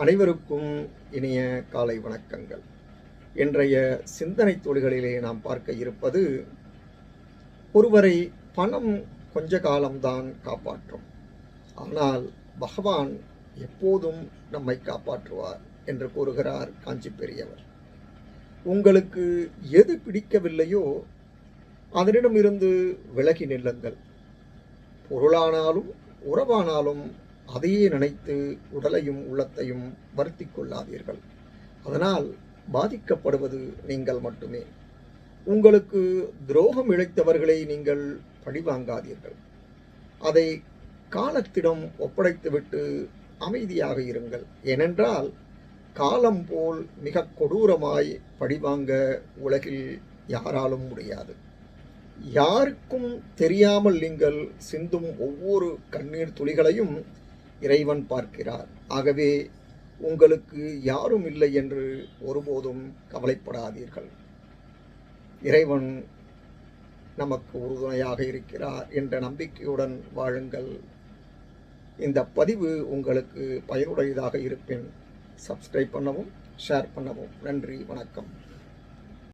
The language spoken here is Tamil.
அனைவருக்கும் இனிய காலை வணக்கங்கள். இன்றைய சிந்தனை தொழில்களிலே நாம் பார்க்க இருப்பது ஒருவரை பணம் கொஞ்ச காலம்தான் காப்பாற்றும். ஆனால் பகவான் எப்போதும் நம்மை காப்பாற்றுவார் என்று கூறுகிறார் காஞ்சி பெரியவர். உங்களுக்கு எது பிடிக்கவில்லையோ அதனிடமிருந்து விலகி நில்லுங்கள். பொருளானாலும் உறவானாலும் அதையே நினைத்து உடலையும் உள்ளத்தையும் வருத்தி கொள்ளாதீர்கள். அதனால் பாதிக்கப்படுவது நீங்கள் மட்டுமே. உங்களுக்கு துரோகம் இழைத்தவர்களை நீங்கள் பழிவாங்காதீர்கள். அதை காலத்திடம் ஒப்படைத்துவிட்டு அமைதியாக இருங்கள். ஏனென்றால் காலம் போல் மிக கொடூரமாய் பழிவாங்க உலகில் யாராலும் முடியாது. யாருக்கும் தெரியாமல் நீங்கள் சிந்தும் ஒவ்வொரு கண்ணீர் துளிகளையும் இறைவன் பார்க்கிறார். ஆகவே உங்களுக்கு யாரும் இல்லை என்று ஒருபோதும் கவலைப்படாதீர்கள். இறைவன் நமக்கு உறுதுணையாக இருக்கிறார் என்ற நம்பிக்கையுடன் வாழுங்கள். இந்த பதிவு உங்களுக்கு பயனுடையதாக இருப்பேன் சப்ஸ்கிரைப் பண்ணவும் ஷேர் பண்ணவும். நன்றி வணக்கம்.